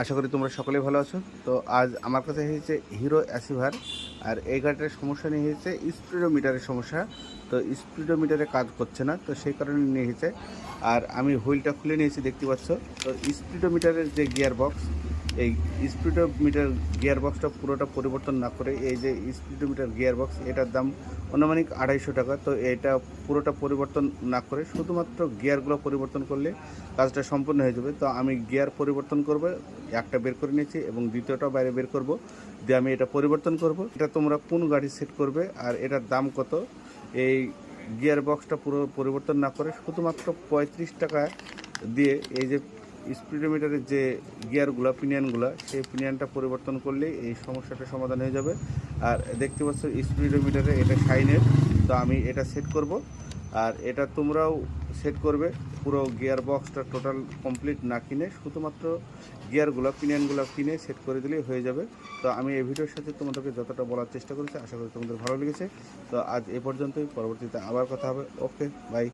আশা করি তোমরা সকলেই ভালো আছো। তো আজ আমার কাছে এসেছে হিরো অ্যাসিভার, আর এই গাড়িটার সমস্যা নিয়ে এসেছে স্পিডোমিটারের সমস্যা। তো স্পিডোমিটারে কাজ করছে না, তো সেই কারণে নিয়ে এসেছে আর আমি হুইলটা খুলে নিয়েছি, দেখতে পাচ্ছ। তো স্পিডোমিটারের যে গিয়ার বক্স এই স্পিডোমিটার গিয়ার বক্সটা পুরোটা পরিবর্তন না করে এই যে স্পিডোমিটার গিয়ার বক্স এটার দাম আনুমানিক আড়াইশো টাকা। তো এটা পুরোটা পরিবর্তন না করে শুধুমাত্র গিয়ারগুলো পরিবর্তন করলে কাজটা সম্পূর্ণ হয়ে যাবে। তো আমি গিয়ার পরিবর্তন করব, একটা বের করে নিয়েছি এবং দ্বিতীয়টা বাইরে বের করব, দিয়ে আমি এটা পরিবর্তন করব। এটা তোমরা কোন গাড়ি সেট করবে আর এটার দাম কত? এই গিয়ার বক্সটা পুরো পরিবর্তন না করে শুধুমাত্র পঁয়ত্রিশ টাকা দিয়ে এই যে স্পিডোমিটারের যে গিয়ারগুলো, পিনিয়নগুলো, সেই পিনিয়নটা পরিবর্তন করলেই এই সমস্যাটা সমাধান হয়ে যাবে। আর দেখতে পাচ্ছ, স্পিডোমিটারে এটা শাইনের, তো আমি এটা সেট করব। আর এটা তোমরাও সেট করবে, পুরো গিয়ার বক্সটা টোটাল কমপ্লিট না কিনে, শুধুমাত্র গিয়ারগুলো, পিনিয়নগুলো কিনে সেট করে দিলেই হয়ে যাবে। তো আমি এই ভিডিওর সাথে তোমাদেরকে যতটা বলার চেষ্টা করেছি, আশা করি তোমাদের ভালো লেগেছে। তো আজ এ পর্যন্তই, পরবর্তীতে আবার কথা হবে। Okay, bye.